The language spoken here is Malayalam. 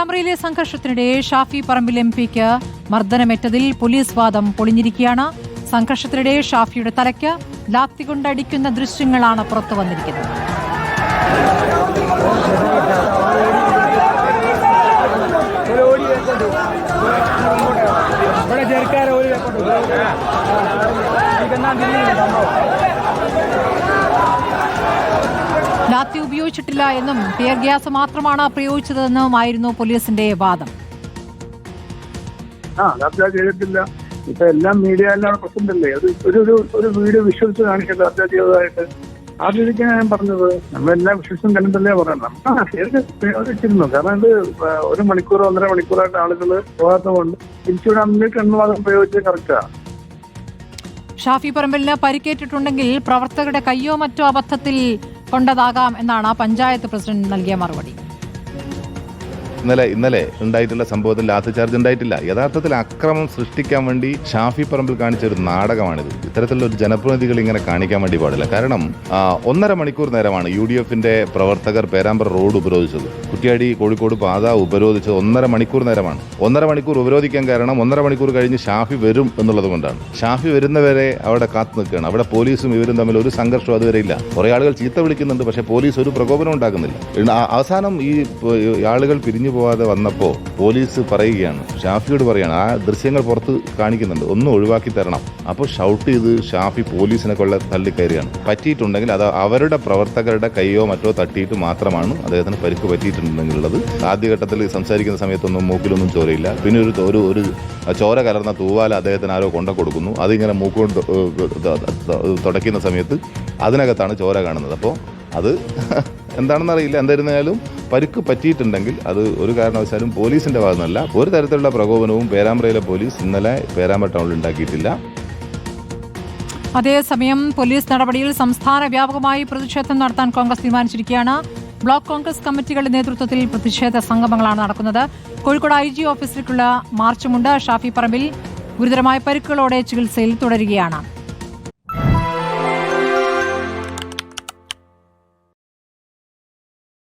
പേരാമ്പ്രയിലെ സംഘർഷത്തിനിടെ ഷാഫി പറമ്പിൽ എം പിക്ക് മർദ്ദനമേറ്റതിൽ പോലീസ് വാദം പൊളിഞ്ഞിരിക്കുകയാണ്. സംഘർഷത്തിനിടെ ഷാഫിയുടെ തലയ്ക്ക് ലാത്തി കൊണ്ടടിക്കുന്ന ദൃശ്യങ്ങളാണ് പുറത്തു വന്നിരിക്കുന്നത്. ഒരു ലാത്തി ഉപയോഗിച്ചിട്ടില്ല എന്നും ടിയർ ഗ്യാസ് മാത്രമാണ് പ്രയോഗിച്ചതെന്നുമായിരുന്നു പോലീസിന്റെ വാദം. ആ ഹത്യ ചെയ്തിട്ടില്ല. ഇപ്പൊ എല്ലാം മീഡിയ എല്ലാം പ്രസന്റ് ഒരു ഒരു ഒരു വീഡിയോ വിശ്വസിച്ച് കാണിക്കട്ടെ ഹത്യ ചെയ്തതായിട്ട്. ആ രീതിക്കാണ് ഞാൻ പറഞ്ഞത്. നമ്മളെല്ലാം വിഷ്വൽസും കണ്ടിട്ടല്ലേ പറയണം. ആ ശരി പ്രയോഗിച്ചിരുന്നു. കാരണം ഇത് ഒരു മണിക്കൂർ ഒന്നര മണിക്കൂറായിട്ട് ആളുകൾ പോകാത്തതുകൊണ്ട് തിരിച്ചുവിടെ വേണ്ടി എണ്ണവാദം പ്രയോഗിച്ചത് കറക്റ്റാ. ഷാഫി പറമ്പലിന് പരിക്കേറ്റിട്ടുണ്ടെങ്കിൽ പ്രവർത്തകരുടെ കയ്യോ മറ്റോ അബദ്ധത്തിൽ കൊണ്ടതാകാം എന്നാണ് പഞ്ചായത്ത് പ്രസിഡന്റ് നൽകിയ മറുപടി. ഇന്നലെ ഇന്നലെ ഉണ്ടായിട്ടുള്ള സംഭവത്തിൽ ലാത്തി ചാർജ് ഉണ്ടായിട്ടില്ല. യഥാർത്ഥത്തിൽ അക്രമം സൃഷ്ടിക്കാൻ വേണ്ടി ഷാഫി പറമ്പിൽ കാണിച്ച ഒരു നാടകമാണിത്. ഇത്തരത്തിലുള്ള ഒരു ജനപ്രതിനിധികൾ ഇങ്ങനെ കാണിക്കാൻ വേണ്ടി പാടില്ല. കാരണം ഒന്നര മണിക്കൂർ നേരമാണ് യു ഡി എഫിന്റെ പ്രവർത്തകർ പേരാമ്പ്ര റോഡ് ഉപരോധിച്ചത്. കുറ്റിയാടി കോഴിക്കോട് പാത ഉപരോധിച്ചത് ഒന്നര മണിക്കൂർ നേരമാണ്. ഒന്നര മണിക്കൂർ ഉപരോധിക്കാൻ കാരണം ഒന്നര മണിക്കൂർ കഴിഞ്ഞ് ഷാഫി വരും എന്നുള്ളത് കൊണ്ടാണ്. ഷാഫി വരുന്നവരെ അവിടെ കാത്തു നിൽക്കുകയാണ്. അവിടെ പോലീസും ഇവരും തമ്മിൽ ഒരു സംഘർഷം അതുവരെ ഇല്ല. കുറെ ആളുകൾ ചീത്ത വിളിക്കുന്നുണ്ട് പക്ഷേ പോലീസ് ഒരു പ്രകോപനം ഉണ്ടാക്കുന്നില്ല. അവസാനം ഈ ആളുകൾ പിരിഞ്ഞു പോവാതെ വന്നപ്പോൾ പോലീസ് പറയുകയാണ് ഷാഫിയോട് പറയുകയാണ് ആ ദൃശ്യങ്ങൾ പുറത്ത് കാണിക്കുന്നുണ്ട് ഒന്ന് ഒഴിവാക്കി തരണം. അപ്പോൾ ഷൗട്ട് ചെയ്ത് ഷാഫി പോലീസിനെ കൊള്ള തള്ളിക്കയറുകയാണ്. പറ്റിയിട്ടുണ്ടെങ്കിൽ അത് അവരുടെ പ്രവർത്തകരുടെ കൈയോ മറ്റോ തട്ടിയിട്ട് മാത്രമാണ് അദ്ദേഹത്തിന് പരിക്ക് പറ്റിയിട്ടുണ്ടെങ്കിലുള്ളത് ആദ്യഘട്ടത്തിൽ സംസാരിക്കുന്ന സമയത്തൊന്നും മൂക്കിലൊന്നും ചോരയില്ല. പിന്നെ ഒരു ഒരു ഒരു ചോര കലർന്ന തൂവാല അദ്ദേഹത്തിന് ആരോ കൊണ്ട കൊടുക്കുന്നു. അതിങ്ങനെ മൂക്കുകൊണ്ട് തുടയ്ക്കുന്ന സമയത്ത് അതിനകത്താണ് ചോര കാണുന്നത്. അപ്പോൾ അത് എന്താണെന്നറിയില്ല. എന്തായിരുന്നാലും പരിക്ക് പറ്റിയിട്ടുണ്ടെങ്കിൽ അത് ഒരു കാരണവശാലും പോലീസിന്റെ ഭാഗത്തുനിന്നല്ല. ഒരു തരത്തിലുള്ള പ്രകോപനവും പേരാമ്പ്രയിലെ പോലീസ് ഇന്നലെ പേരാമ്പ്ര ടൗണിൽ ഉണ്ടാക്കിയിട്ടില്ല. അതേസമയം പോലീസ് നടപടിയിൽ സംസ്ഥാന വ്യാപകമായി പ്രതിഷേധം നടത്താൻ കോൺഗ്രസ് തീരുമാനിച്ചിരിക്കുകയാണ്. ബ്ലോക്ക് കോൺഗ്രസ് കമ്മിറ്റികളുടെ നേതൃത്വത്തിൽ പ്രതിഷേധ സംഗമങ്ങളാണ് നടക്കുന്നത്. കോഴിക്കോട് ഐ ജി ഓഫീസിലേക്കുള്ള മാർച്ചുമുണ്ട്. ഷാഫി പറമ്പിൽ ഗുരുതരമായ പരിക്കുകളോടെ ചികിത്സയിൽ തുടരുകയാണ്.